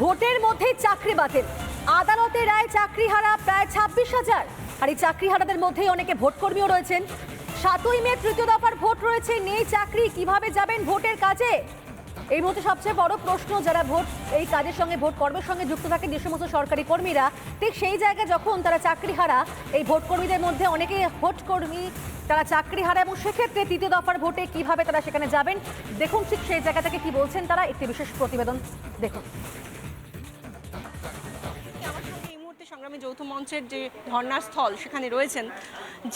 ভোটের মধ্যেই চাকরি বাতিল। আদালতে রায় চাকরি হারা প্রায় ছাব্বিশ হাজার। আর এই চাকরি হারাদের মধ্যেই অনেকে ভোটকর্মীও রয়েছেন। সাতই মে তৃতীয় দফার ভোট রয়েছে। নেই চাকরি, কীভাবে যাবেন ভোটের কাজে? এই মুহূর্তে সবচেয়ে বড় প্রশ্ন, যারা ভোট, এই কাজের সঙ্গে, ভোট কর্মের সঙ্গে যুক্ত থাকেন যে সমস্ত সরকারি কর্মীরা, ঠিক সেই জায়গায় যখন তারা চাকরি হারা এই ভোট কর্মীদের মধ্যে অনেকে ভোট কর্মী তারা চাকরি হারা এবং সেক্ষেত্রে তৃতীয় দফার ভোটে কীভাবে তারা সেখানে যাবেন? দেখুন ঠিক সেই জায়গা থেকে কি বলছেন তারা। একটি বিশেষ প্রতিবেদন দেখুন। সংগ্রামী যৌথ মঞ্চের যে ধর্নার স্থল সেখানে রয়েছেন,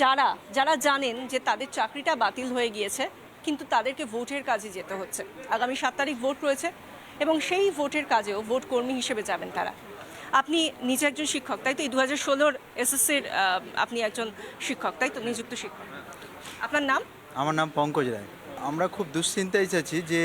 যারা যারা জানেন যে তাদের চাকরিটা বাতিল হয়ে গিয়েছে, কিন্তু তাদেরকে ভোটের কাজে যেতে হচ্ছে। আগামী সাত তারিখ ভোট রয়েছে এবং সেই ভোটের কাজেও ভোট কর্মী হিসেবে যাবেন তারা। আপনি নিজে একজন শিক্ষক, তাই তো? এই দু হাজার ষোলোর এসএসসির আপনি একজন শিক্ষক, তাই তো? নিযুক্ত শিক্ষক। আপনার নাম? আমার নাম পঙ্কজ রায়। আমরা খুব দুশ্চিন্তায় আছি যে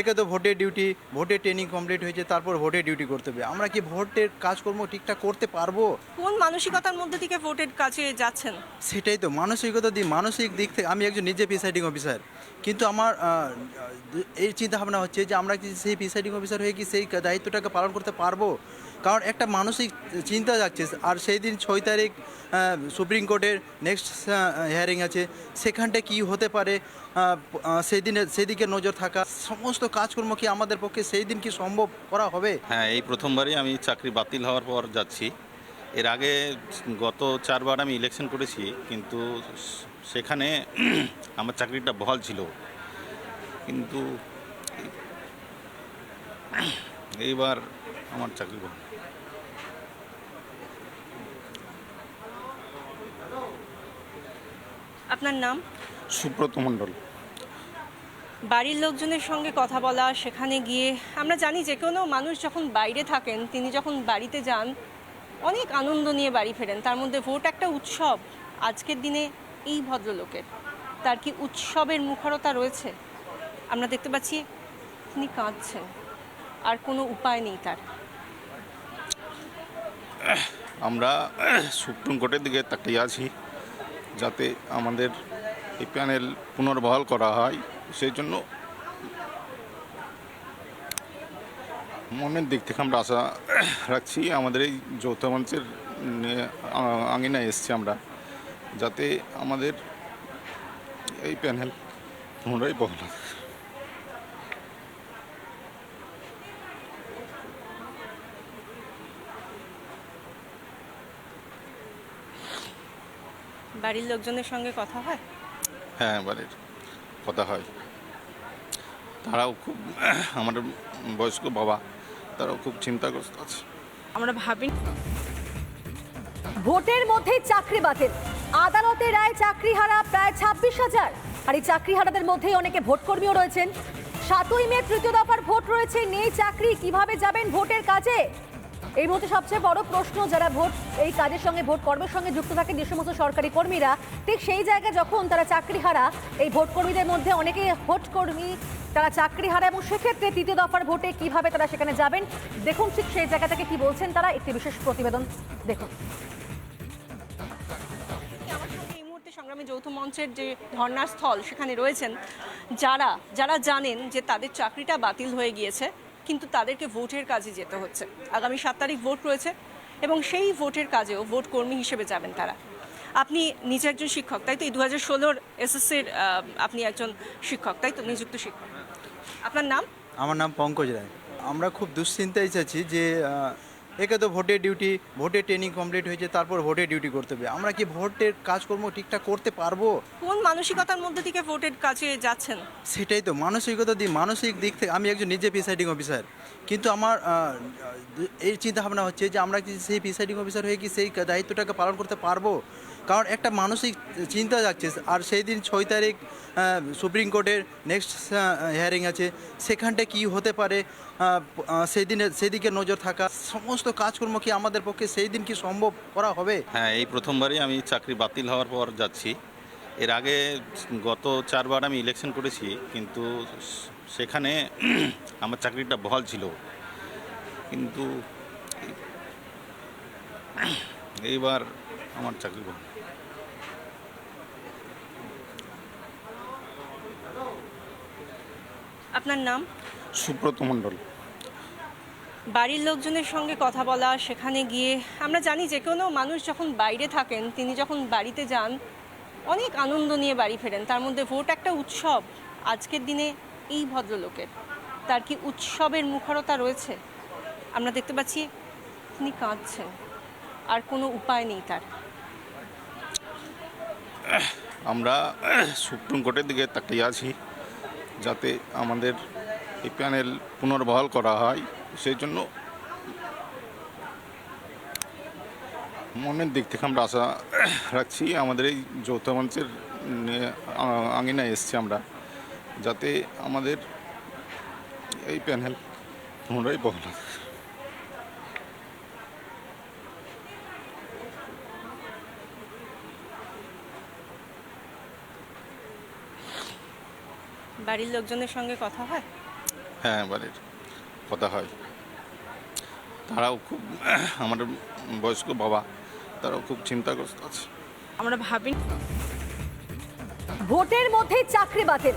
একে তো ভোটের ডিউটি ভোটের ট্রেনিং কমপ্লিট হয়েছে তারপর ভোটের ডিউটি করতে হবে। আমরা কি ভোটের কাজকর্ম ঠিকঠাক করতে পারব? কোন মানসিকতার মধ্যে থেকে ভোটের কাছে যাচ্ছেন? সেটাই তো মানসিকতা দিক মানসিক দিক থেকে আমি একজন নিজে প্রিসাইডিং অফিসার কিন্তু আমার এই চিন্তাভাবনা হচ্ছে যে আমরা কি সেই প্রিসাইডিং অফিসার হয়ে কি সেই দায়িত্বটাকে পালন করতে পারব? কারণ একটা মানসিক চিন্তা যাচ্ছে, আর সেই দিন ছয় তারিখ সুপ্রিম কোর্টের নেক্সট হিয়ারিং আছে সেখানটা কি হতে পারে সেই দিনে, সেদিকে নজর থাকা, সমস্ত কাজকর্ম কি আমাদের পক্ষে সেই দিন কি সম্ভব করা হবে? হ্যাঁ এই প্রথমবারই আমি চাকরি বাতিল হওয়ার পর যাচ্ছি। এর আগে গত চারবার আমি ইলেকশন করেছি, কিন্তু সেখানে আমার চাকরিটা বহাল ছিল। কিন্তু এইবার আমার চাকরি বহাল। আপনার নাম? সুব্রত মণ্ডল। বাড়ির লোকজনের সঙ্গে কথা বলা সেখানে গিয়ে আমরা জানি যে কোনো মানুষ যখন বাইরে থাকেন তিনি যখন বাড়িতে যান অনেক আনন্দ নিয়ে বাড়ি ফেরেন। তার মধ্যে ভোট একটা উৎসব। আজকের দিনে এই ভদ্রলোকের। তার কি উৎসবের মুখরতা রয়েছে? আমরা দেখতে পাচ্ছি তিনি কাঁদছেন। আর কোনো উপায় নেই তার। আমরা সুপ্রিম কোর্টের দিকে তাকিয়ে আছি। যাতে আমাদের এই প্যানেল পুনর্বহাল করা হয় সেই জন্য মনের দিক থেকে আমরা আশা রাখছি আমাদের এই যৌথ মঞ্চের নিয়ে, আঙিনায় এসছি আমরা যাতে আমাদের এই প্যানেল পুনরায় বহাল বাড়ির লোকজনের সঙ্গে কথা হয়? হ্যাঁ বাড়ির কথা হয়। তারাও খুব আমার বয়স্ক বাবা তারাও খুব চিন্তাগ্রস্ত আছে। আমরা ভাবি ভোটের মধ্যেই চাকরি বাতিল। আদালতে রায় চাকরি হারা প্রায় ছাব্বিশ হাজার। আর এই চাকরি হারাদের মধ্যেই অনেকে ভোটকর্মীও রয়েছেন। সাতই মে তৃতীয় দফার ভোট রয়েছে। নেই চাকরি কীভাবে যাবেন ভোটের কাজে? এই মুহূর্তে সবচেয়ে বড় প্রশ্ন, যারা ভোট, এই কাজের সঙ্গে ভোট কর্মের সঙ্গে যুক্ত থাকেন যে সমস্ত সরকারি কর্মীরা, ঠিক সেই জায়গায় যখন তারা চাকরি হারা, এই ভোট কর্মীদের মধ্যে অনেকে ভোট কর্মী, তারা চাকরি হারা এবং সেক্ষেত্রে তৃতীয় দফার ভোটে কীভাবে তারা সেখানে যাবেন? দেখুন ঠিক সেই জায়গা থেকে কি বলছেন তারা। একটি বিশেষ প্রতিবেদন দেখুন। সংগ্রামী যৌথ মঞ্চের যে ধর্নার স্থল সেখানে রয়েছেন, যারা যারা জানেন যে তাদের চাকরিটা বাতিল হয়ে গিয়েছে কিন্তু তাদেরকে ভোটের কাজে যেতে হচ্ছে। আগামী সাত তারিখ ভোট রয়েছে এবং সেই ভোটের কাজেও ভোট কর্মী হিসেবে যাবেন তারা। আপনি নিজে একজন শিক্ষক, তাই তো? এই দু হাজার ষোলোর এসএসসির আপনি একজন শিক্ষক, তাই তো? নিযুক্ত শিক্ষক। আপনার নাম? আমার নাম পঙ্কজ রায়। আমরা খুব দুশ্চিন্তায় চাচ্ছি যে একে তো ভোটের ডিউটি ভোটের ট্রেনিং কমপ্লিট হয়েছে তারপর ভোটের ডিউটি করতে হবে। আমরা কি ভোটের কাজকর্ম ঠিকঠাক করতে পারব? কোন মানসিকতার মধ্যে থেকে ভোটের কাছে যাচ্ছেন? সেটাই তো মানসিকতা দিক মানসিক দিক থেকে আমি একজন নিজে প্রিসাইডিং অফিসার কিন্তু আমার এই চিন্তা ভাবনা হচ্ছে যে আমরা কি সেই প্রিসাইডিং অফিসার হয়ে কি সেই দায়িত্বটাকে পালন করতে পারব? কারণ একটা মানসিক চিন্তা যাচ্ছে আর সেই দিন ছয় তারিখ সুপ্রিম কোর্টের নেক্সট হিয়ারিং আছে। সেখানটা কি হতে পারে? আহ, আহ, সেই দিনে সেদিকে নজর থাকা সমস্ত কাজকর্ম কি আমাদের পক্ষে সেই দিন কি সম্ভব করা হবে? হ্যাঁ এই প্রথমবারই আমি চাকরি বাতিল হওয়ার পর যাচ্ছি। এর আগে গত চারবার আমি ইলেকশন করেছি কিন্তু সেখানে আমার চাকরিটা বহাল ছিল। কিন্তু এইবার আমার চাকরি বহাল। আপনার নাম? সুব্রত মণ্ডল। বাড়ির লোকজনের সঙ্গে কথা বলা, সেখানে গিয়ে আমরা জানি যে কোনো মানুষ যখন বাইরে থাকেন, তিনি যখন বাড়িতে যান, অনেক আনন্দ নিয়ে বাড়ি ফেরেন। তার মধ্যে ভোট একটা উৎসব। আজকের দিনে এই ভদ্রলোকের। তার কি উৎসবের মুখরতা রয়েছে? আমরা দেখতে পাচ্ছি তিনি কাঁদছেন। আর কোনো উপায় নেই তার। আমরা সুপ্রিম কোর্টের দিকে তাকিয়ে আছি, যাতে আমাদের এই প্যানেল পুনর্বহাল করা হয়। সেই জন্য মনের দিক থেকে আমরা আশা রাখছি আমাদের এই যৌথ মঞ্চের আঙিনায় এসছি আমরা যাতে আমাদের এই প্যানেল পুনরায় বহাল হয়। বাড়ির লোকজনের সঙ্গে কথা হয় হ্যাঁ বাড়ির কথা হয় তারাও খুব আমার বয়স্ক বাবা, তারাও খুব চিন্তাগ্রস্ত আছে। আমরা ভাবি ভোটের মধ্যে চাকরি বাতিল।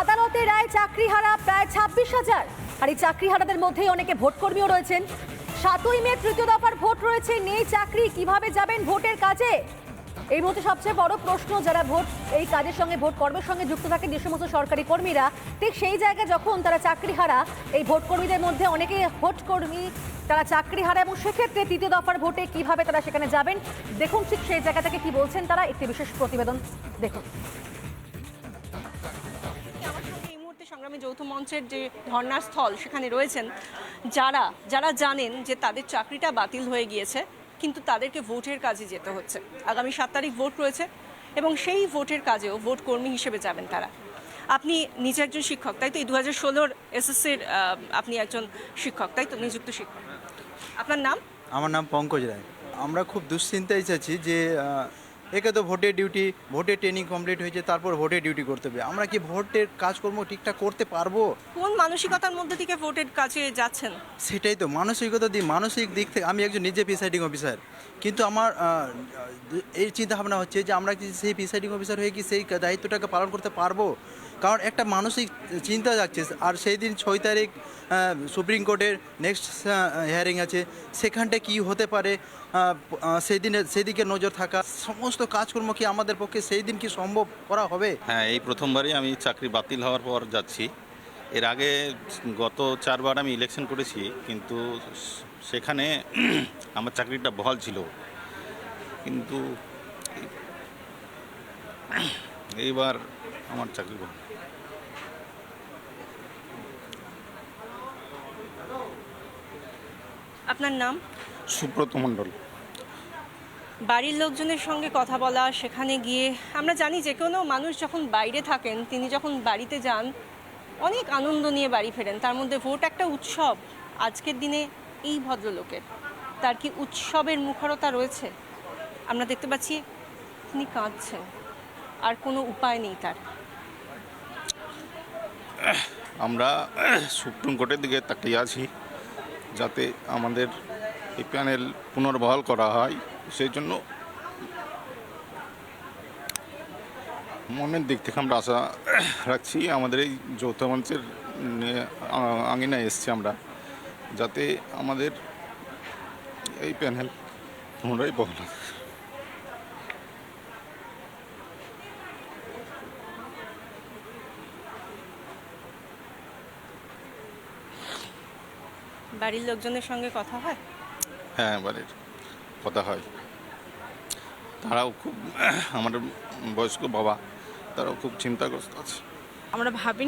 আদালতে রায় চাকরি হারা প্রায় ছাব্বিশ হাজার। আর এই চাকরি হারাদের মধ্যেই অনেকে ভোটকর্মীও রয়েছেন। সাতই মে তৃতীয় দফার ভোট রয়েছে, নেই চাকরি। কীভাবে যাবেন ভোটের কাজে? এই মুহূর্তে সবচেয়ে বড় প্রশ্ন, যারা ভোট, এই কাজের সঙ্গে ভোট কর্মের সঙ্গে যুক্ত থাকে যে সমস্ত সরকারি কর্মীরা, ঠিক সেই জায়গায় যখন তারা চাকরি হারা, এই ভোট কর্মীদের মধ্যে অনেকে ভোট কর্মী, তারা চাকরি হারা এবং সেক্ষেত্রে তৃতীয় দফার ভোটে কীভাবে তারা সেখানে যাবেন? দেখুন ঠিক সেই জায়গা থেকে কি বলছেন তারা, একটি বিশেষ প্রতিবেদন দেখুন। সংগ্রামী যৌথ মঞ্চের যে ধর্নার স্থল সেখানে রয়েছেন, যারা যারা জানেন যে তাদের চাকরিটা বাতিল হয়ে গিয়েছে কিন্তু তাদেরকে ভোটের কাজে যেতে হচ্ছে। আগামী সাত তারিখ ভোট রয়েছে এবং সেই ভোটের কাজেও ভোট কর্মী হিসেবে যাবেন তারা। আপনি নিজে একজন শিক্ষক, তাই তো? এই দু হাজার ষোলোর এসএসসির আপনি একজন শিক্ষক, তাই তো? নিযুক্ত শিক্ষক। আপনার নাম? আমার নাম পঙ্কজ রায়। আমরা খুব দুশ্চিন্তায় চাচ্ছি যে একে তো ভোটের ডিউটি ভোটের ট্রেনিং কমপ্লিট হয়েছে তারপর ভোটের ডিউটি করতে হবে। আমরা কি ভোটের কাজকর্ম ঠিকঠাক করতে পারব? কোন মানসিকতার মধ্যে থেকে ভোটের কাজে যাচ্ছেন? সেটাই তো মানসিকতা দিক মানসিক দিক থেকে আমি একজন নিজে প্রিসাইডিং অফিসার কিন্তু আমার এই চিন্তা ভাবনা হচ্ছে যে আমরা কি সেই প্রিসাইডিং অফিসার হয়ে কি সেই দায়িত্বটাকে পালন করতে পারব? কারণ একটা মানসিক চিন্তা যাচ্ছে, আর সেই দিন ছয় তারিখ সুপ্রিম কোর্টের নেক্সট হিয়ারিং আছে। সেখানটা কি হতে পারে? সেই দিনে, সেদিকে নজর থাকা, সমস্ত কাজকর্ম কি আমাদের পক্ষে সেই দিন কি সম্ভব করা হবে? হ্যাঁ এই প্রথমবারই আমি চাকরি বাতিল হওয়ার পর যাচ্ছি। এর আগে গত চারবার আমি ইলেকশন করেছি, কিন্তু সেখানে আমার চাকরিটা বহাল ছিল। কিন্তু এইবার আমার চাকরি বহাল। আপনার নাম? সুব্রত মণ্ডল। বাড়ির লোকজনের সঙ্গে কথা বলা সেখানে গিয়ে আমরা জানি যে কোনো মানুষ যখন বাইরে থাকেন তিনি যখন বাড়িতে যান অনেক আনন্দ নিয়ে বাড়ি ফেরেন। তার মধ্যে ভোট একটা উৎসব। আজকের দিনে এই ভদ্রলোকের। তার কি উৎসবের মুখরতা রয়েছে? আমরা দেখতে পাচ্ছি তিনি কাঁদছেন। আর কোনো উপায় নেই তার। আমরা সুপ্রিম কোর্টের দিকে তাকিয়ে আছি। যাতে আমাদের এই প্যানেল পুনর্বহাল করা হয়, সেই জন্য মনের দিক থেকে আমরা আশা রাখছি, আমাদের এই যৌথ মঞ্চের নিয়ে আঙিনায় এসছি আমরা, যাতে আমাদের এই প্যানেল পুনরায় বহাল বাড়ির লোকজনের সঙ্গে কথা হয়? হ্যাঁ বাড়ির কথা হয়। তারাও খুব আমার বয়স্ক বাবা তারাও খুব চিন্তাগ্রস্ত আছে। আমরা ভাবি